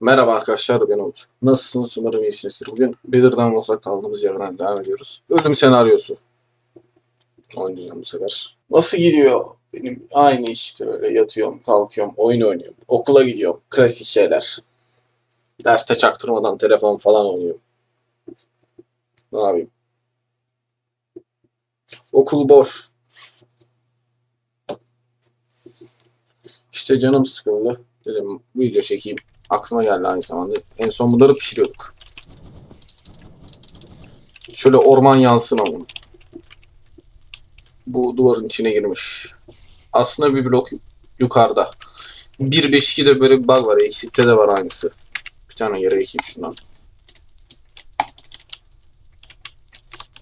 Merhaba arkadaşlar ben Umut. Nasılsınız umarım iyisinizdir. Bugün Belir'den olsa kaldığımız yerden devam ediyoruz. Ölüm senaryosu. Oynayacağım bu sefer. Nasıl gidiyor? Benim aynı işte böyle yatıyorum, kalkıyorum, oyun oynuyorum. Okula gidiyorum. Klasik şeyler. Derste çaktırmadan telefon falan oynuyorum. Ne yapayım? Okul boş. İşte canım sıkıldı. Dedim video çekeyim. Aklıma geldi aynı zamanda. En son bunları pişiriyorduk. Şöyle orman yansın ama. Bu duvarın içine girmiş. Aslında bir blok yukarıda. 1.5.2'de böyle bir bug var. Exit'te de var aynısı. Bir tane yere ekeyim şundan.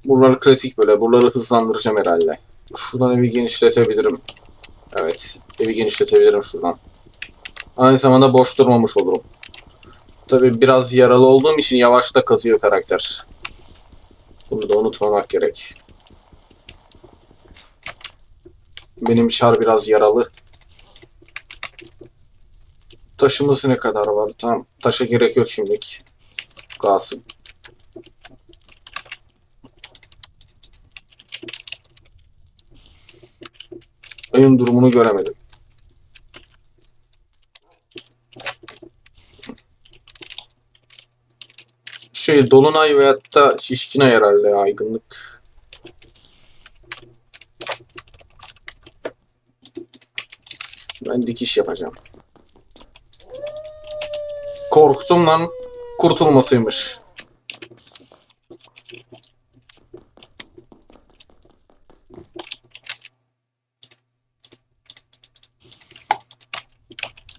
Buraları klasik böyle. Buraları hızlandıracağım herhalde. Şuradan evi genişletebilirim. Evet. Evi genişletebilirim şuradan. Aynı zamanda boş durmamış olurum. Tabi biraz yaralı olduğum için yavaş da kazıyor karakter. Bunu da unutmamak gerek. Benim şar biraz yaralı. Taşımız ne kadar var? Tamam. Taşa gerek yok şimdilik. Kalsın. Oyun durumunu göremedim. Şey Dolunay veyahut da Şişkin Ay herhalde ya, aygınlık. Ben dikiş yapacağım. Korktum lan. Kurtulmasıymış.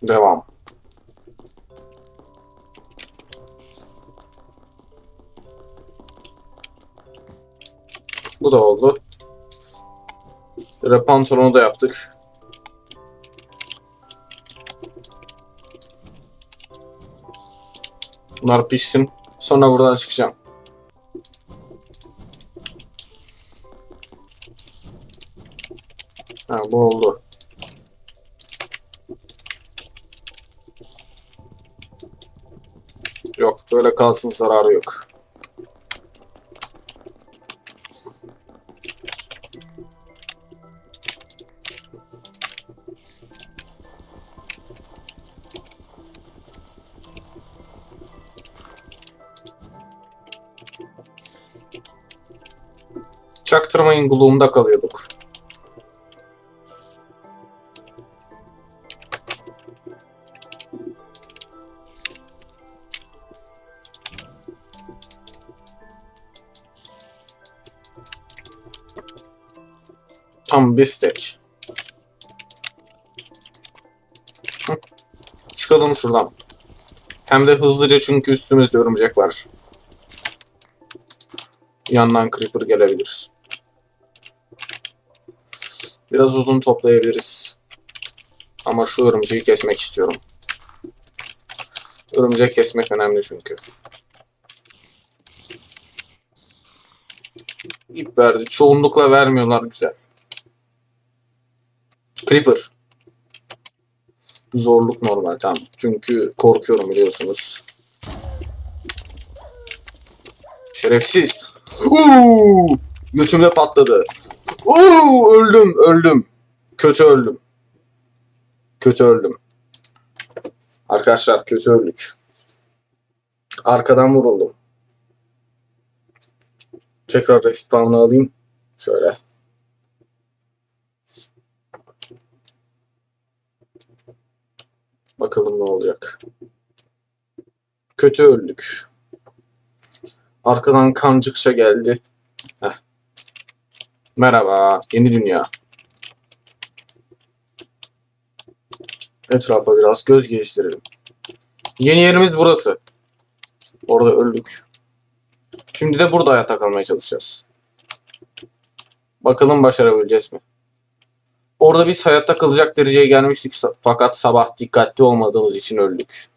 Devam. Bu da oldu. Şöyle pantolonu da yaptık. Bunlar pişsin. Sonra buradan çıkacağım. Ha bu oldu. Yok böyle kalsın zararı yok. Çaktırmayın Gloom'da kalıyorduk. Tam bir. Hı. Çıkalım şuradan. Hem de hızlıca çünkü üstümüzde örümcek var. Yandan creeper gelebilir. Biraz odun toplayabiliriz. Ama şu örümceği kesmek istiyorum. Örümcek kesmek önemli çünkü. İp verdi. Çoğunlukla vermiyorlar güzel. Creeper. Zorluk normal tamam. Çünkü korkuyorum biliyorsunuz. Şerefsiz. Uuu! Götümde patladı. Uuu! Öldüm, öldüm. Kötü öldüm. Kötü öldüm. Arkadaşlar kötü öldük. Arkadan vuruldum. Tekrar respawn'ı alayım. Şöyle. Bakalım ne olacak. Kötü öldük. Arkadan kancıkça geldi. Merhaba, yeni dünya. Etrafa biraz göz gezdirelim. Yeni yerimiz burası. Orada öldük. Şimdi de burada hayatta kalmaya çalışacağız. Bakalım başarabileceğiz mi? Orada biz hayatta kalacak dereceye gelmiştik fakat sabah dikkatli olmadığımız için öldük.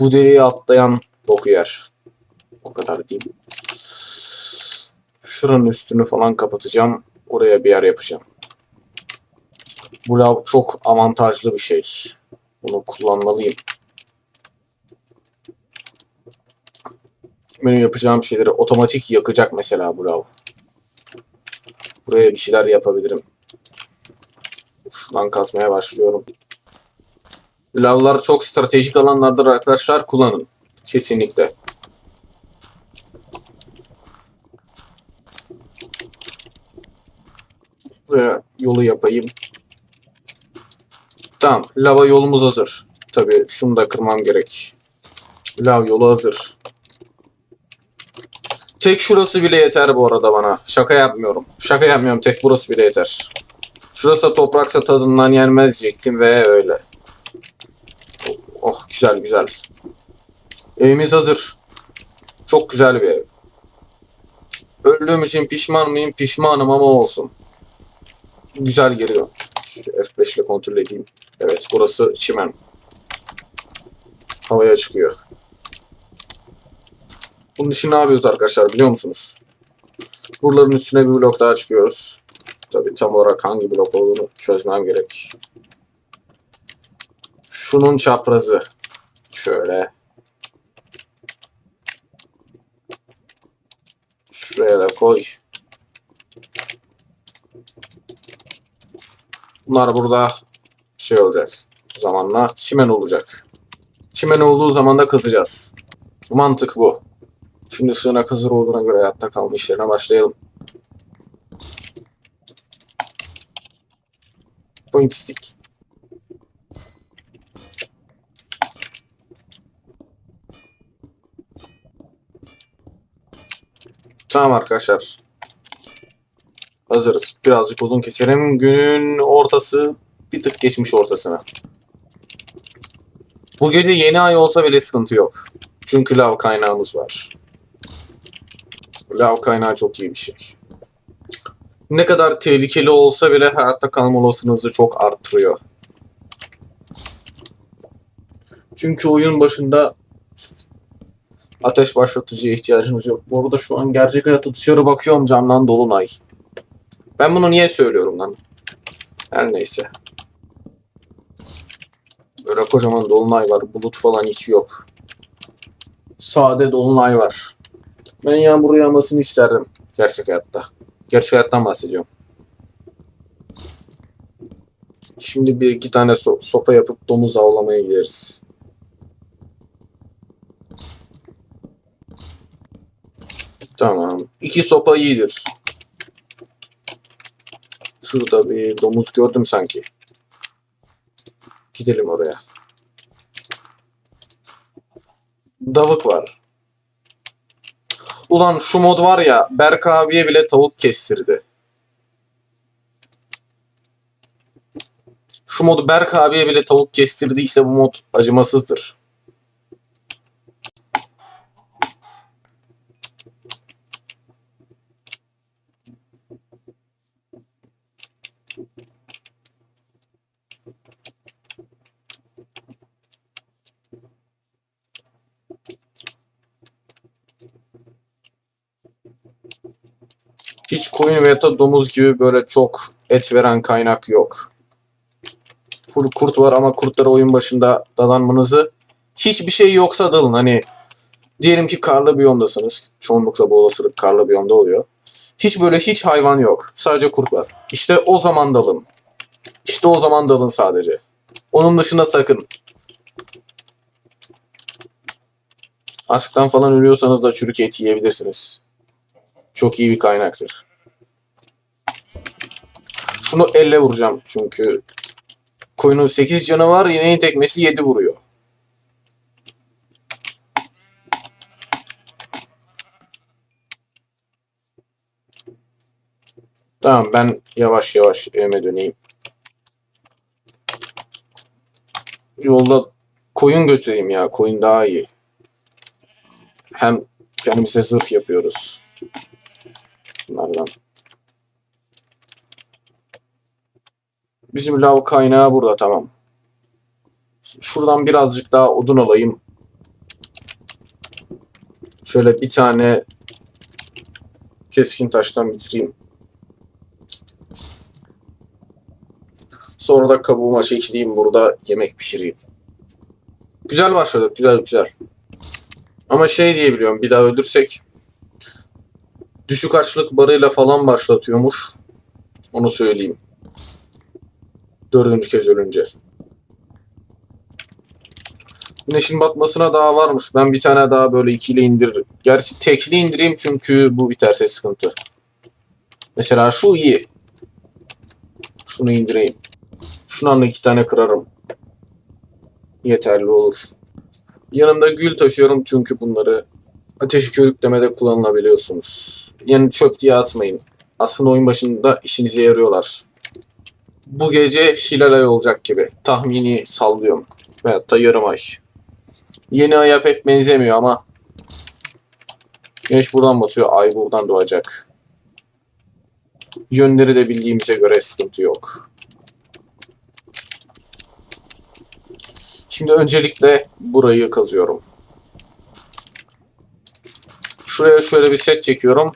Bu dereyi atlayan boku yer. O kadar diyeyim. Şuranın üstünü falan kapatacağım. Oraya bir yer yapacağım. Bu lav çok avantajlı bir şey. Bunu kullanmalıyım. Benim yapacağım şeyleri otomatik yakacak mesela bu lav. Buraya bir şeyler yapabilirim. Şuradan kazmaya başlıyorum. Lavlar çok stratejik alanlardır arkadaşlar. Kullanın. Kesinlikle. Buraya yolu yapayım. Tamam. Lava yolumuz hazır. Tabii şunu da kırmam gerek. Lav yolu hazır. Tek şurası bile yeter bu arada bana. Şaka yapmıyorum. Şaka yapmıyorum. Tek burası bile yeter. Şurası topraksa tadından yenmez diyecektim ve öyle. Oh güzel güzel. Evimiz hazır. Çok güzel bir ev. Öldüğüm için pişman mıyım? Pişmanım ama olsun. Güzel geliyor. Şu F5 ile kontrol edeyim. Evet burası çimen. Havaya çıkıyor. Bunun için ne yapıyoruz arkadaşlar biliyor musunuz? Buraların üstüne bir blok daha çıkıyoruz. Tabii tam olarak hangi blok olduğunu çözmem gerek. Şunun çaprazı. Şöyle. Şuraya da koy. Bunlar burada şey olacak. Zamanla çimen olacak. Çimen olduğu zaman da kızacağız. Mantık bu. Şimdi sığınak hazır olduğuna göre hayatta kalma işlerine başlayalım. Point stick. Tamam arkadaşlar. Hazırız. Birazcık odun keselim. Günün ortası bir tık geçmiş ortasına. Bu gece yeni ay olsa bile sıkıntı yok. Çünkü lav kaynağımız var. Lav kaynağı çok iyi bir şey. Ne kadar tehlikeli olsa bile hayatta kalma olasılığınızı çok arttırıyor. Çünkü oyun başında ateş başlatıcıya ihtiyacınız yok. Bu arada şu an gerçek hayatta dışarı bakıyorum camdan dolunay. Ben bunu niye söylüyorum lan? Her neyse. Böyle kocaman dolunay var. Bulut falan hiç yok. Sade dolunay var. Ben yağmur yağmasını isterdim gerçek hayatta. Gerçek hayattan bahsediyorum. Şimdi bir iki tane so- sopa yapıp domuz avlamaya gideriz. Tamam. İki sopa iyidir. Şurada bir domuz gördüm sanki. Gidelim oraya. Davık var. Ulan şu mod var ya Berk abiye bile tavuk kestirdi. Şu modu Berk abiye bile tavuk kestirdiyse bu mod acımasızdır. Hiç koyun veya da domuz gibi böyle çok et veren kaynak yok. Full kurt var ama kurtları oyun başında dadanmanızı hiçbir şey yoksa dalın. Hani diyelim ki karlı biyomdasınız. Çoğunlukla bu olasılık karlı biyomda oluyor. Hiç böyle hiç hayvan yok. Sadece kurt var. İşte o zaman dalın. İşte o zaman dalın sadece. Onun dışında sakın. Açlıktan falan ölüyorsanız da çürük et yiyebilirsiniz. Çok iyi bir kaynaktır. Şunu elle vuracağım çünkü koyunun 8 canı var, ineğin tekmesi 7 vuruyor. Tamam ben yavaş yavaş evime döneyim. Yolda koyun götüreyim ya. Koyun daha iyi. Hem kendimize zırh yapıyoruz. Bunlardan. Bizim lav kaynağı burada tamam. Şuradan birazcık daha odun alayım. Şöyle bir tane keskin taştan bitireyim. Sonra da kabuğuma çekileyim burada yemek pişireyim. Güzel başladık güzel güzel. Ama şey diye biliyorum bir daha öldürsek düşük açlık barıyla falan başlatıyormuş. Onu söyleyeyim. Dördüncü kez ölünce. Güneşin batmasına daha varmış. Ben bir tane daha böyle ikili indiririm. Gerçi tekli indireyim çünkü bu biterse sıkıntı. Mesela şu iyi. Şunu indireyim. Şundan da iki tane kırarım. Yeterli olur. Yanımda gül taşıyorum çünkü bunları ateşi körüklemede kullanılabiliyorsunuz. Yani çöp diye atmayın. Aslında oyun başında işinize yarıyorlar. Bu gece hilal ay olacak gibi. Tahmini sallıyorum. Veyahut da yarım ay. Yeni aya pek benzemiyor ama Güneş buradan batıyor, ay buradan doğacak. Yönleri de bildiğimize göre sıkıntı yok. Şimdi öncelikle burayı kazıyorum. Şuraya şöyle bir set çekiyorum.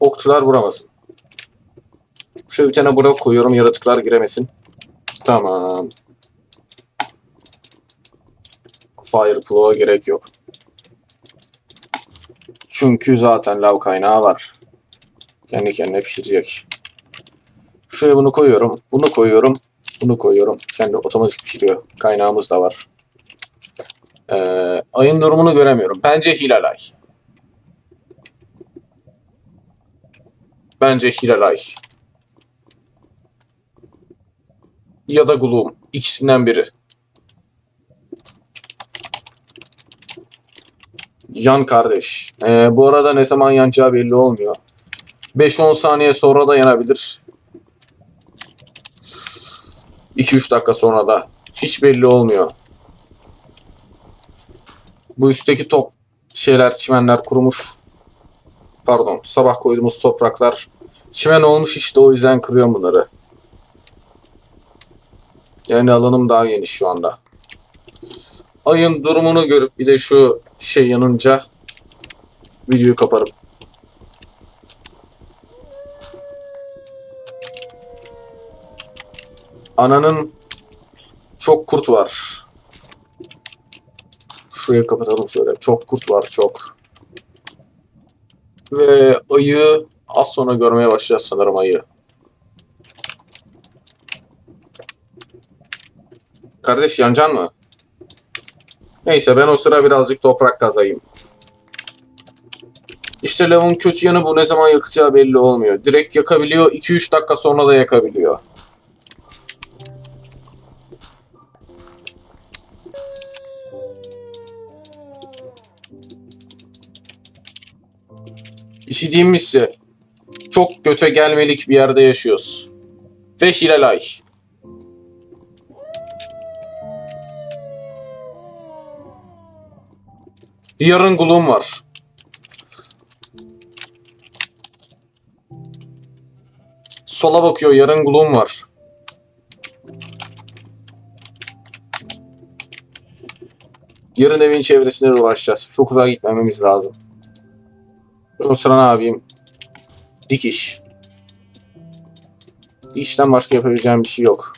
Okçular vuramasın. Şöyle bir tane blok koyuyorum yaratıklar giremesin. Tamam. Fireflow'a gerek yok. Çünkü zaten lav kaynağı var. Kendi kendine pişirecek. Şuraya bunu koyuyorum. Bunu koyuyorum. Bunu koyuyorum. Kendi otomatik pişiriyor. Kaynağımız da var. Ee, ayın durumunu göremiyorum. Bence hilal ay. Bence hilal ay. Ya da gloom. İkisinden biri. Yan kardeş. Ee, bu arada ne zaman yanacağı belli olmuyor. 5-10 saniye sonra da yanabilir. 2-3 dakika sonra da. Hiç belli olmuyor. Bu üstteki top şeyler, çimenler kurumuş. Pardon, sabah koyduğumuz topraklar çimen olmuş işte o yüzden kırıyorum bunları. Yani alanım daha geniş şu anda. Ayın durumunu görüp bir de şu şey yanınca videoyu kaparım. Ananın çok kurt var. Şuraya kapatalım şöyle. Çok kurt var çok. Ve ayı az sonra görmeye başlayacağız sanırım ayı. Kardeş yancan mı? Neyse ben o sıra birazcık toprak kazayım. İşte lavın kötü yanı bu ne zaman yakacağı belli olmuyor. Direkt yakabiliyor 2-3 dakika sonra da yakabiliyor. İşittiğimizse çok göte gelmelik bir yerde yaşıyoruz. Ve Hilal Yarın gulum var. Sola bakıyor yarın gulum var. Yarın evin çevresinde dolaşacağız. Çok uzağa gitmememiz lazım. O sıra ne yapayım? Dikiş. Dikişten başka yapabileceğim bir şey yok.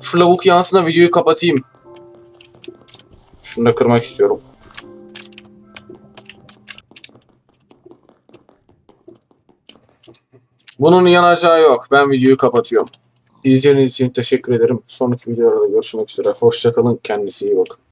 Şu lavuk yansına videoyu kapatayım. Şunu da kırmak istiyorum. Bunun yanacağı yok. Ben videoyu kapatıyorum. İzlediğiniz için teşekkür ederim. Sonraki videolarda görüşmek üzere. Hoşçakalın. Kendinize iyi bakın.